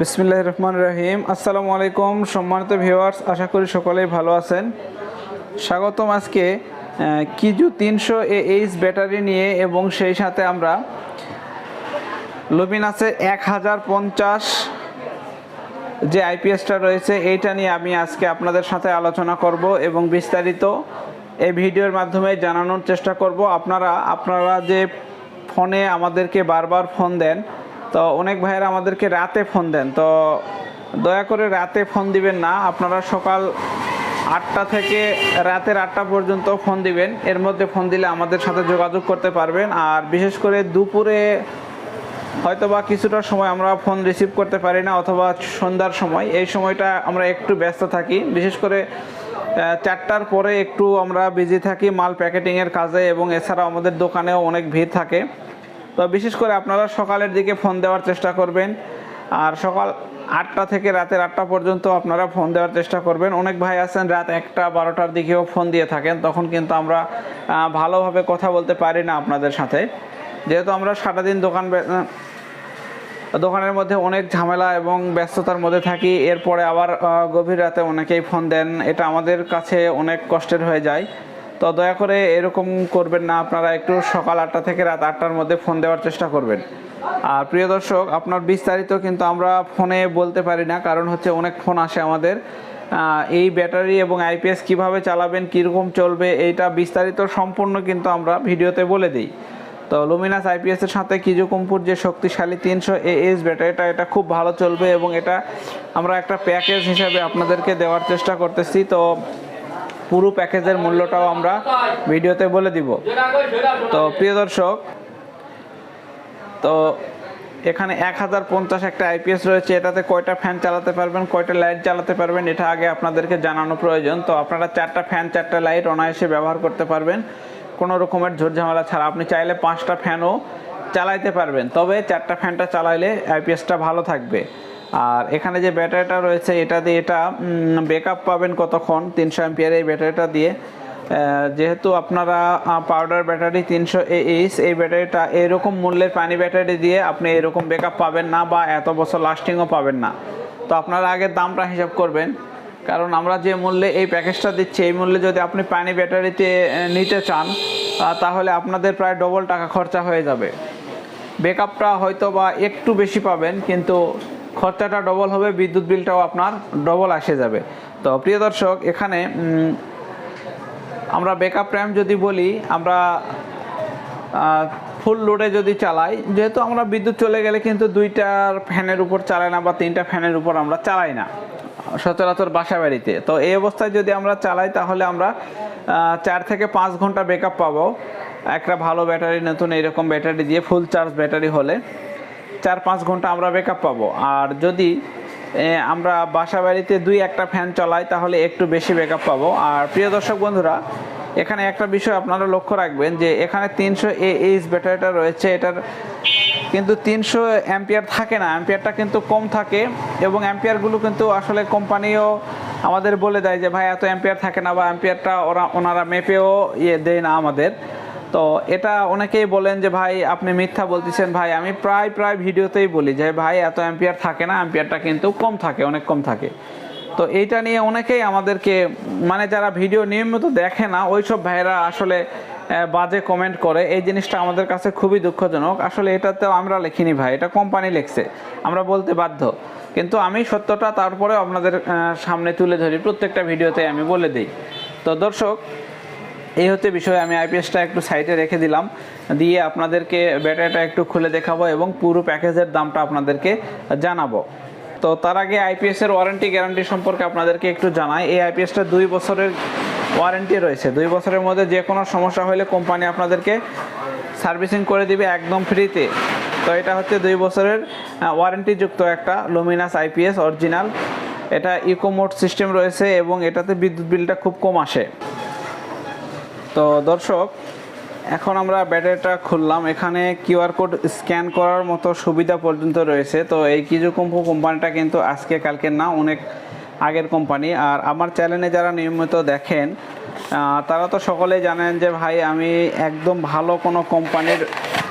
বিসমিল্লাহ রহমান রহিম আসসালামু আলাইকুম, সম্মানিত ভিউয়ার্স, আশা করি সকলেই ভালো আছেন। স্বাগতম আজকে কিজু তিনশো এইচ ব্যাটারি নিয়ে এবং সেই সাথে আমরা লুমিনাসের এক হাজার পঞ্চাশ। যে আইপিএসটা রয়েছে, এইটা নিয়ে আমি আজকে আপনাদের সাথে আলোচনা করব এবং বিস্তারিত এই ভিডিওর মাধ্যমে জানানোর চেষ্টা করব। আপনারা আপনারা যে ফোনে আমাদেরকে বারবার ফোন দেন তো অনেক ভাইয়েরা আমাদেরকে রাতে ফোন দেন। তো দয়া করে রাতে ফোন দিবেন না, আপনারা সকাল আটটা থেকে রাতের আটটা পর্যন্ত ফোন দিবেন। এর মধ্যে ফোন দিলে আমাদের সাথে যোগাযোগ করতে পারবেন। আর বিশেষ করে দুপুরে হয়তো বা কিছুটা সময় আমরা ফোন রিসিভ করতে পারি না, অথবা সন্ধ্যার সময়। এই সময়টা আমরা একটু ব্যস্ত থাকি। বিশেষ করে চারটার পরে একটু আমরা বিজি থাকি মাল প্যাকেটিংয়ের কাজে এবং এছাড়াও আমাদের দোকানেও অনেক ভিড় থাকে। তো বিশেষ করে আপনারা সকালের দিকে ফোন দেওয়ার চেষ্টা করবেন। আর সকাল আটটা থেকে রাতের আটটা পর্যন্ত আপনারা ফোন দেওয়ার চেষ্টা করবেন। অনেক ভাই আছেন, রাত একটা, বারোটার দিকেও ফোন দিয়ে থাকেন। তখন কিন্তু আমরা ভালোভাবে কথা বলতে পারি না আপনাদের সাথে। যেহেতু আমরা সারাদিন দোকান দোকানের মধ্যে অনেক ঝামেলা এবং ব্যস্ততার মধ্যে থাকি, এরপরে আবার গভীর রাতে অনেকেই ফোন দেন। এটা আমাদের কাছে অনেক কষ্টের হয়ে যায়। তো দয়া করে এরকম করবেন না, আপনারা একটু সকাল আটটা থেকে রাত আটটার মধ্যে ফোন দেওয়ার চেষ্টা করবেন। আর প্রিয় দর্শক, আপনার বিস্তারিত কিন্তু আমরা ফোনে বলতে পারি না, কারণ হচ্ছে অনেক ফোন আসে আমাদের। এই ব্যাটারি এবং আইপিএস কীভাবে চালাবেন, কীরকম চলবে, এইটা বিস্তারিত সম্পূর্ণ কিন্তু আমরা ভিডিওতে বলে দিই। তো লুমিনাস আইপিএস এর সাথে কিজু কম্পুর যে শক্তিশালী তিনশো এএস ব্যাটারিটা, এটা খুব ভালো চলবে এবং এটা আমরা একটা প্যাকেজ হিসাবে আপনাদেরকে দেওয়ার চেষ্টা করতেছি। তো পুরো প্যাকেজের মূল্যটাও আমরা ভিডিওতে বলে দিব। তো প্রিয় দর্শক, তো এখানে এক হাজার পঞ্চাশ একটা আইপিএস রয়েছে। এটাতে কয়টা ফ্যান চালাতে পারবেন, কয়টা লাইট চালাতে পারবেন, এটা আগে আপনাদেরকে জানানো প্রয়োজন। তো আপনারা চারটা ফ্যান, চারটা লাইট অনায়াসে ব্যবহার করতে পারবেন। কোনো রকমের ঝোরঝামেলা ছাড়া আপনি চাইলে পাঁচটা ফ্যানও চালাইতে পারবেন। তবে চারটা ফ্যানটা চালাইলে আইপিএসটা ভালো থাকবে। আর এখানে যে ব্যাটারিটা রয়েছে, এটা দিয়ে এটা ব্যাকআপ পাবেন কতক্ষণ? তিনশো অ্যাম্পিয়ার এই ব্যাটারিটা দিয়ে। যেহেতু আপনারা পাউডার ব্যাটারি তিনশো এইচ এই ব্যাটারিটা এরকম মূল্যের পানি ব্যাটারি দিয়ে আপনি এরকম ব্যাকআপ পাবেন না বা এত বছর লাস্টিংও পাবেন না। তো আপনারা আগে দামটা হিসাব করবেন। কারণ আমরা যে মূল্যে এই প্যাকেজটা দিচ্ছি, এই মূল্যে যদি আপনি পানি ব্যাটারিতে নিতে চান তাহলে আপনাদের প্রায় ডবল টাকা খরচা হয়ে যাবে। ব্যাকআপটা হয়তো বা একটু বেশি পাবেন, কিন্তু খরচাটা ডবল হবে, বিদ্যুৎ বিলটাও আপনার ডবল আসে যাবে। তো প্রিয় দর্শক, এখানে আমরা ব্যাকআপ র্যাম যদি বলি, আমরা ফুল লোডে যদি চালাই, যেহেতু আমরা বিদ্যুৎ চলে গেলে কিন্তু দুইটার ফ্যানের উপর চালাই না বা তিনটা ফ্যানের উপর আমরা চালাই না, সচরাচর বাসা বাড়িতে। তো এই অবস্থায় যদি আমরা চালাই, তাহলে আমরা চার থেকে পাঁচ ঘণ্টা ব্যাকআপ পাবো। একটা ভালো ব্যাটারি, নতুন এরকম ব্যাটারি দিয়ে ফুল চার্জ ব্যাটারি হলে। চার পাঁচ ঘণ্টা আমরা ব্যাকআপ পাবো। আর যদি আমরা বাসা বাড়িতে দুই একটা ফ্যান চলাই, তাহলে একটু বেশি ব্যাকআপ পাবো। আর প্রিয় দর্শক বন্ধুরা, এখানে একটা বিষয় আপনারা লক্ষ্য রাখবেন যে, এখানে তিনশো এ এইচ ব্যাটারিটা রয়েছে। এটার কিন্তু তিনশো অ্যাম্পিয়ার থাকে না। অ্যাম্পিয়ারটা কিন্তু কম থাকে এবং অ্যাম্পিয়ারগুলো কিন্তু আসলে কোম্পানিও আমাদের বলে দেয় যে, ভাই, এত অ্যাম্পিয়ার থাকে না বা অ্যাম্পিয়ারটা ওরা, ওনারা মেপেও ইয়ে দেয় না আমাদের। তো এটা অনেকেই বলেন যে, ভাই, আপনি মিথ্যা বলতেছেন। ভাই, আমি প্রায় প্রায় ভিডিওতেই বলি যে, ভাই, এত অ্যাম্পিয়ার থাকে না। অ্যাম্পিয়ারটা কিন্তু কম থাকে, অনেক কম থাকে। তো এইটা নিয়ে অনেকেই আমাদেরকে মানে যারা ভিডিও নিয়মিত দেখে না, ওইসব ভাইয়েরা আসলে বাজে কমেন্ট করে। এই জিনিসটা আমাদের কাছে খুবই দুঃখজনক। আসলে এটাতেও আমরা লিখিনি ভাই, এটা কোম্পানি লিখছে। আমরা বলতে বাধ্য। কিন্তু আমি সত্যটা তারপরে আপনাদের সামনে তুলে ধরি। প্রত্যেকটা ভিডিওতে আমি বলে দিই। তো দর্শক এই হচ্ছে বিষয়, আমি আইপিএসটা একটু সাইডে রেখে দিলাম। দিয়ে আপনাদেরকে ব্যাটারিটা একটু খুলে দেখাবো এবং পুরো প্যাকেজের দামটা আপনাদেরকে জানাব। তো তার আগে আইপিএস এর ওয়ারেন্টি গ্যারান্টি সম্পর্কে আপনাদেরকে একটু জানাই। এই আইপিএসটা দুই বছরের ওয়ারেন্টি রয়েছে। দুই বছরের মধ্যে যে কোনো সমস্যা হলে কোম্পানি আপনাদেরকে সার্ভিসিং করে দিবে একদম ফ্রিতে তো এটা হচ্ছে দুই বছরের ওয়ারেন্টিযুক্ত একটা লুমিনাস আইপিএস অরিজিনাল এটা ইকোমোড সিস্টেম রয়েছে এবং এটাতে বিদ্যুৎ বিলটা খুব কম আসে। তো দর্শক, এখন আমরা ব্যাটারিটা খুললাম। এখানে কিউআর কোড স্ক্যান করার মতো সুবিধা পর্যন্ত রয়েছে। তো এই কিজু কম্পু কোম্পানিটা কিন্তু আজকে, কালকে না, অনেক আগের কোম্পানি। আর আমার চ্যানেলে যারা নিয়মিত দেখেন তারা তো সকলেই জানেন যে, ভাই, আমি একদম ভালো কোনো কোম্পানির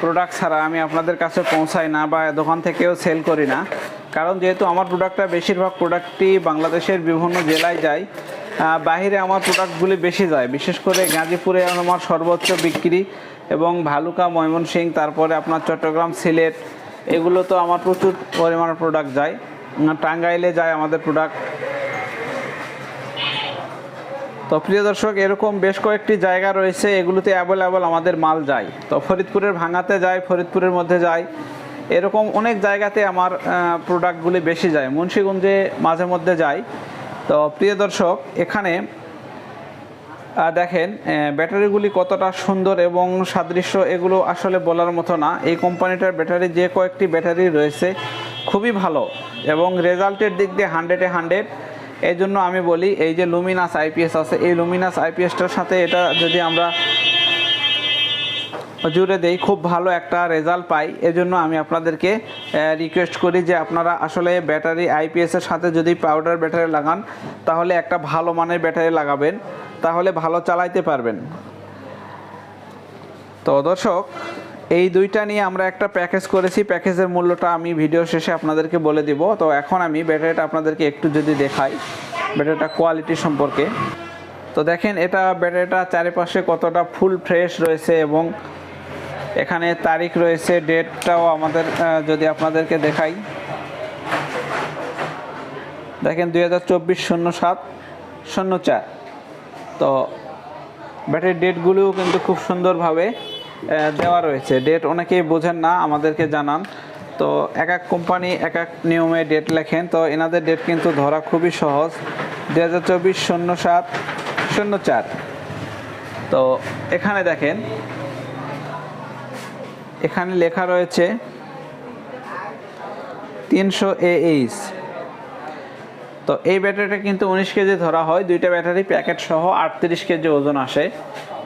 প্রোডাক্ট ছাড়া আমি আপনাদের কাছে পৌঁছাই না বা দোকান থেকেও সেল করি না। কারণ যেহেতু আমার প্রোডাক্টটা বেশিরভাগ প্রোডাক্টই বাংলাদেশের বিভিন্ন জেলায় যায়। বাহিরে আমার প্রোডাক্টগুলি বেশি যায়। বিশেষ করে গাজীপুরে আমার সর্বোচ্চ বিক্রি এবং ভালুকা ময়মনসিং তারপরে আপনার চট্টগ্রাম, সিলেট, এগুলো তো আমার প্রচুর পরিমাণে প্রোডাক্ট যায়। টাঙ্গাইলে যায় আমাদের প্রোডাক্ট তো প্রিয় দর্শক, এরকম বেশ কয়েকটি জায়গা রয়েছে, এগুলোতে অ্যাভেলেবল আমাদের মাল যায়। তো ফরিদপুরের ভাঙাতে যায়, ফরিদপুরের মধ্যে যায়। এরকম অনেক জায়গাতে আমার প্রোডাক্টগুলি বেশি যায়। মুন্সীগঞ্জে মাঝে মধ্যে যায়। তো প্রিয় দর্শক, এখানে দেখেন ব্যাটারিগুলি কতটা সুন্দর এবং সাদৃশ্য, এগুলো আসলে বলার মতো না। এই কোম্পানিটার ব্যাটারি যে কয়েকটি ব্যাটারি রয়েছে, খুবই ভালো এবং রেজাল্টের দিক দিয়ে হান্ড্রেডে হান্ড্রেড। এই জন্য আমি বলি, এই যে লুমিনাস আইপিএস আছে, এই লুমিনাস আইপিএসটার সাথে এটা যদি আমরা জুড়ে দেই, খুব ভালো একটা রেজাল্ট পাই। এজন্য আমি আপনাদেরকে রিকোয়েস্ট করি যে আপনারা আসলে ব্যাটারি আইপিএসের সাথে যদি পাউডার ব্যাটারি লাগান, তাহলে একটা ভালো মানের ব্যাটারি লাগাবেন, তাহলে ভালো চালাইতে পারবেন। তো দর্শক, এই দুইটা নিয়ে আমরা একটা প্যাকেজ করেছি। প্যাকেজের মূল্যটা আমি ভিডিও শেষে আপনাদেরকে বলে দিব। তো এখন আমি ব্যাটারিটা আপনাদেরকে একটু যদি দেখাই ব্যাটারিটা কোয়ালিটি সম্পর্কে। তো দেখেন, এটা ব্যাটারিটা চারিপাশে কতটা ফুল ফ্রেশ রয়েছে এবং এখানে তারিখ রয়েছে, ডেটটাও আমাদের যদি আপনাদেরকে দেখাই। দেখেন দুই হাজার চব্বিশ শূন্য সাত, শূন্য চার। তো ব্যাটারির ডেটগুলোও কিন্তু খুব সুন্দরভাবে দেওয়া রয়েছে। ডেট অনেকেই বোঝেন না, আমাদেরকে জানান। তো এক এক কোম্পানি এক এক নিয়মে ডেট লেখেন। তো এনাদের ডেট কিন্তু ধরা খুবই সহজ। দু হাজার চব্বিশ শূন্য সাত, শূন্য চার। তো এখানে দেখেন এখানে লেখা রয়েছে তিনশো এইচ তো এই ব্যাটারিটা কিন্তু উনিশ কেজি ধরা হয়। দুইটা ব্যাটারি প্যাকেট সহ আটত্রিশ কেজি ওজন আসে।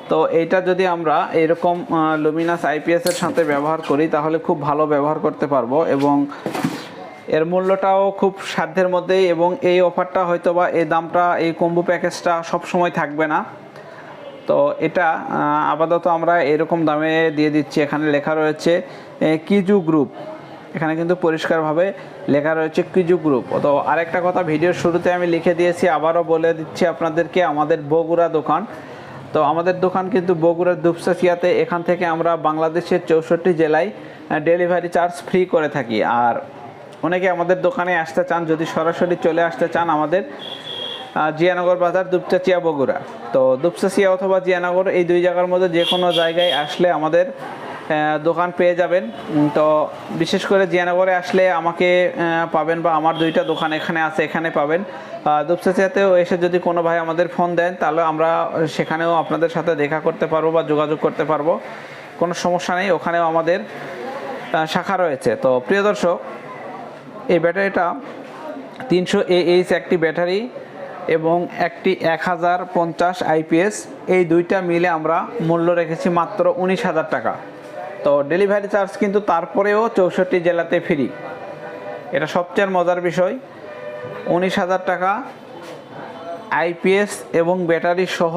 তো এইটা যদি আমরা এরকম লুমিনাস আইপিএস এর সাথে ব্যবহার করি, তাহলে খুব ভালো ব্যবহার করতে পারব এবং এর মূল্যটাও খুব সাধ্যের মধ্যেই এবং এই অফারটা হয়তো বা এই দামটা, এই কম্বো প্যাকেজটা সব সময় থাকবে না। তো এটা আপাতত আমরা এরকম দামে দিয়ে দিচ্ছি। এখানে লেখা রয়েছে কিজু গ্রুপ। এখানে কিন্তু পরিষ্কারভাবে লেখা রয়েছে কিজু গ্রুপ। তো আরেকটা কথা, ভিডিওর শুরুতে আমি লিখে দিয়েছি, আবারও বলে দিচ্ছি আপনাদেরকে, আমাদের বগুড়া দোকান। তো আমাদের দোকান কিন্তু বগুড়ার দুপসাচিয়াতে, এখান থেকে আমরা বাংলাদেশের চৌষট্টি জেলায় ডেলিভারি চার্জ ফ্রি করে থাকি। আর অনেকে আমাদের দোকানে আসতে চান, যদি সরাসরি চলে আসতে চান আমাদের জিয়ানগর বাজার দুপচাচিয়া বগুড়া। তো দুপচাচিয়া অথবা জিয়ানগর এই দুই জায়গার মধ্যে যে কোনো জায়গায় আসলে আমাদের দোকান পেয়ে যাবেন। তো বিশেষ করে জিয়ানগরে আসলে আমাকে পাবেন বা আমার দুইটা দোকান এখানে আছে, এখানে পাবেন। দুপচাচিয়াতেও এসে যদি কোনো ভাই আমাদের ফোন দেন, তাহলে আমরা সেখানেও আপনাদের সাথে দেখা করতে পারব বা যোগাযোগ করতে পারব। কোনো সমস্যা নেই, ওখানেও আমাদের শাখা রয়েছে। তো প্রিয় দর্শক, এই ব্যাটারিটা তিনশো এইচ একটি ব্যাটারি। এবং একটি এক হাজার পঞ্চাশ আইপিএস, এই দুইটা মিলে আমরা মূল্য রেখেছি মাত্র উনিশ হাজার টাকা। তো ডেলিভারি চার্জ কিন্তু তারপরেও চৌষট্টি জেলাতে ফ্রি। এটা সবচেয়ে মজার বিষয়, উনিশ হাজার টাকা আইপিএস এবং ব্যাটারি সহ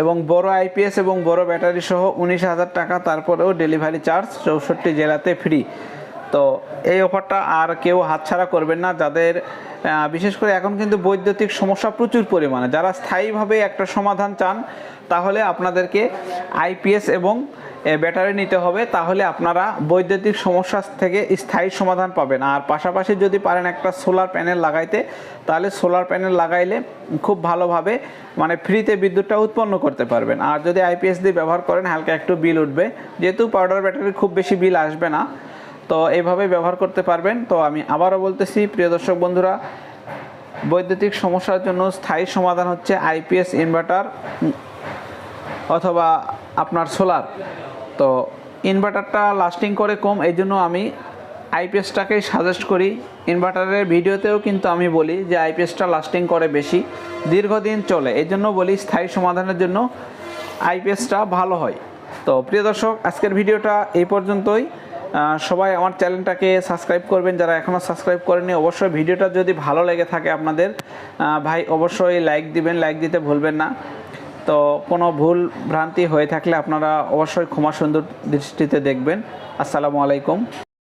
এবং বড় আইপিএস এবং বড় ব্যাটারি সহ উনিশ হাজার টাকা তারপরেও ডেলিভারি চার্জ চৌষট্টি জেলাতে ফ্রি। তো এই অফারটা আর কেউ হাতছাড়া করবেন না, যাদের বিশেষ করে এখন কিন্তু বৈদ্যুতিক সমস্যা প্রচুর পরিমাণে। যারা স্থায়ীভাবে একটা সমাধান চান, তাহলে আপনাদেরকে আইপিএস এবং ব্যাটারি নিতে হবে। তাহলে আপনারা বৈদ্যুতিক সমস্যা থেকে স্থায়ী সমাধান পাবেন। আর পাশাপাশি যদি পারেন একটা সোলার প্যানেল লাগাইতে, তাহলে সোলার প্যানেল লাগাইলে খুব ভালোভাবে মানে ফ্রিতে বিদ্যুৎটা উৎপন্ন করতে পারবেন। আর যদি আইপিএস দিয়ে ব্যবহার করেন, হালকা একটু বিল উঠবে। যেহেতু পাউডার ব্যাটারি খুব বেশি বিল আসবে না তো এইভাবে ব্যবহার করতে পারবেন। তো আমি আবারও বলতেছি, প্রিয় দর্শক বন্ধুরা, বৈদ্যুতিক সমস্যার জন্য স্থায়ী সমাধান হচ্ছে আইপিএস ইনভার্টার অথবা আপনার সোলার। তো ইনভার্টারটা লাস্টিং করে কম, এই জন্য আমি আইপিএসটাকেই সাজেস্ট করি। ইনভার্টারের ভিডিওতেও কিন্তু আমি বলি যে আইপিএসটা লাস্টিং করে বেশি, দীর্ঘদিন চলে। এই জন্য বলি স্থায়ী সমাধানের জন্য আইপিএসটা ভালো হয়। তো প্রিয় দর্শক, আজকের ভিডিওটা এই পর্যন্তই। সবাই আমার চ্যানেলটাকে সাবস্ক্রাইব করবেন, যারা এখনও সাবস্ক্রাইব করেনি অবশ্যই ভিডিওটা যদি ভালো লেগে থাকে আপনাদের ভাই অবশ্যই লাইক দিবেন লাইক দিতে ভুলবেন না। তো কোনো ভুল ভ্রান্তি হয়ে থাকলে আপনারা অবশ্যই ক্ষমা সুন্দর দৃষ্টিতে দেখবেন। আসসালামু আলাইকুম।